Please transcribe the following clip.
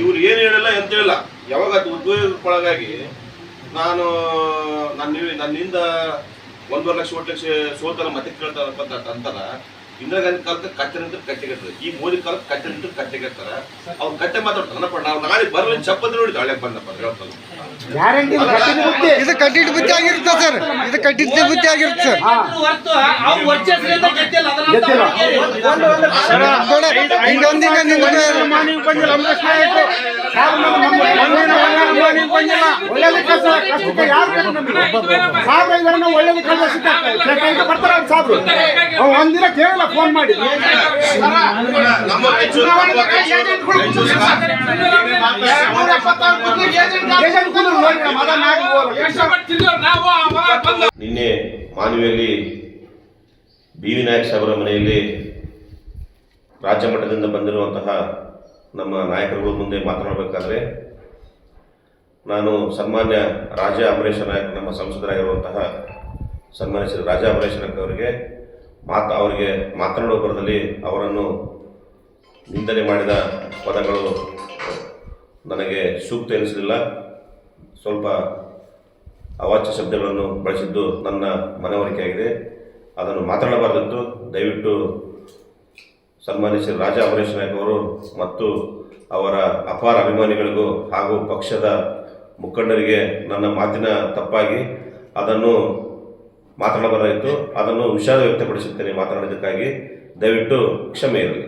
ಇವ್ರು ಏನು ಹೇಳಿಲ್ಲ ಎಂತ ಹೇಳಿಲ್ಲ. ಯಾವಾಗ ಅದು ಉದ್ಯೋಗಕ್ಕೊಳಗಾಗಿ ನಾನು ನನ್ನ ನನ್ನಿಂದ ಒಂದೂವರೆ ಲಕ್ಷ ಒಟ್ಟು ಲಕ್ಷ ಸೋತರ ಮತ್ತೆ ಕೇಳ್ತಾರಪ್ಪ ಅಂತ ಅಂತಾರ ಇಂದಿರಾ ಗಾಂಧಿ ಕಾಲಕ್ಕೆ ಕಟ್ಟೆ ನಿಂತು ಕಟ್ಟೆಗೆಡ್ತಾರೆ ಈ ಮೋದಿ ಕಾಲಕ್ಕೆ ಕಟ್ಟೆ ನಿಂತು ಕಟ್ಟೆಗೆಡ್ತಾರ ಅವ್ರು ಕಟ್ಟೆ ಮಾತಾಡ್ತಾರೆ ಧನಪಡ ನಾವು ನಾಳೆ ಬರಲಿ ಚಪ್ಪದ ನೋಡಿ ಹಳೆ ಬಂದಪ್ಪ ಹೇಳ್ತಾರೆ ಗ್ಯಾರಂಟಿ ಕಟ್ಟಿದ ಬುತ್ತಿ ಇದು ಬುತ್ತಿ ಆಗಿರುತ್ತೆ ಸರ್ ಇದು ಆಗಿರುತ್ತೆ ಒಳ್ಳೆ ಕೆಲಸ ಕಷ್ಟಕ್ಕೆ ಯಾರು? ಸಾಬ್ರ ಇವರನ್ನ ನಾವು ಒಳ್ಳೆ ಕೆಲಸ ಸಿಕ್ಕ ಬರ್ತಾರ ಅವ್ರು ಸಾಬ್ರು ಅವ್ರು ಒಂದಿನ ಕೇಳಲ್ಲ ಫೋನ್ ಮಾಡಿ. ನಿನ್ನೆ ಮಾನವಿಯಲ್ಲಿ ಬಿ ವಿ ನಾಯಕ್ ಸಾಹೇಬರ ಮನೆಯಲ್ಲಿ ರಾಜ್ಯ ಮಟ್ಟದಿಂದ ಬಂದಿರುವಂತಹ ನಮ್ಮ ನಾಯಕರುಗಳ ಮುಂದೆ ಮಾತನಾಡಬೇಕಾದ್ರೆ ನಾನು ಸನ್ಮಾನ್ಯ ರಾಜಾ ಅಮರೇಶ ನಾಯಕ್, ನಮ್ಮ ಸಂಸದರಾಗಿರುವಂತಹ ಸನ್ಮಾನ್ಯ ಶ್ರೀ ರಾಜಾ ಅಮರೇಶ ನಾಯಕ್ ಅವರಿಗೆ, ಮಾತು, ಅವರಿಗೆ ಮಾತನಾಡುವ ಬರದಲ್ಲಿ ಅವರನ್ನು ನಿಂದನೆ ಮಾಡಿದ ಪದಗಳು ನನಗೆ ಸೂಕ್ತ ಎನಿಸಲಿಲ್ಲ. ಸ್ವಲ್ಪ ಅವಾಚ್ಯ ಶಬ್ದಗಳನ್ನು ಬಳಸಿದ್ದು ನನ್ನ ಮನವರಿಕೆಯಾಗಿದೆ. ಅದನ್ನು ಮಾತನಾಡಬಾರ್ದಿತ್ತು ದಯವಿಟ್ಟು ಸನ್ಮಾನ್ಯ ಶ್ರೀ ರಾಜಾ ಅಮರೇಶ್ ನಾಯಕ್ ಅವರು ಮತ್ತು ಅವರ ಅಪಾರ ಅಭಿಮಾನಿಗಳಿಗೂ ಹಾಗೂ ಪಕ್ಷದ ಮುಖಂಡರಿಗೆ ನನ್ನ ಮಾತಿನ ತಪ್ಪಾಗಿ ಅದನ್ನು ಮಾತಾಡಬಾರದಾಯಿತು ಅದನ್ನು ವಿಷಾದ ವ್ಯಕ್ತಪಡಿಸುತ್ತೇನೆ ಮಾತನಾಡಿದ್ದಕ್ಕಾಗಿ. ದಯವಿಟ್ಟು ಕ್ಷಮೆ ಇರಲಿ.